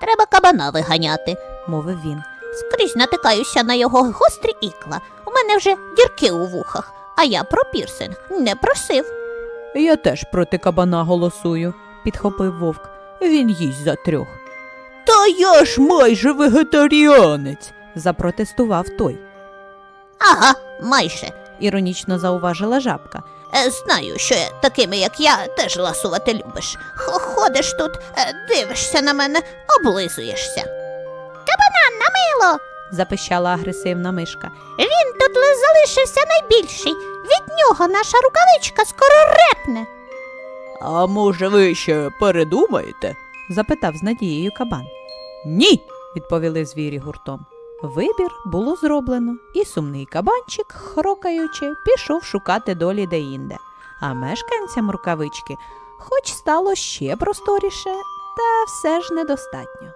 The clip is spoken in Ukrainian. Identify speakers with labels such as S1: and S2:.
S1: Треба кабана виганяти.
S2: мовив він.
S1: Скрізь натикаюся на його гострі ікла. У мене вже дірки у вухах, а я про пірсинг не просив.
S2: Я теж проти кабана голосую, підхопив вовк. Він їсть за трьох. Та я ж майже вегетаріанець, запротестував той,
S1: Ага, майже.
S2: Іронічно зауважила жабка.
S1: Е, Знаю, що такими, як я, теж ласувати любиш. Ходиш тут, е, дивишся на мене, облизуєшся. Кабана на мило!
S2: запищала агресивна мишка.
S1: Він тут залишився найбільший. Від нього наша рукавичка скоро репне.
S2: А може, ви ще передумаєте? запитав з надією кабан. Ні, відповіли звірі гуртом. Вибір було зроблено, і сумний кабанчик, хрокаючи, пішов шукати долі деінде. А мешканцям рукавички, хоч стало ще просторіше, та все ж недостатньо.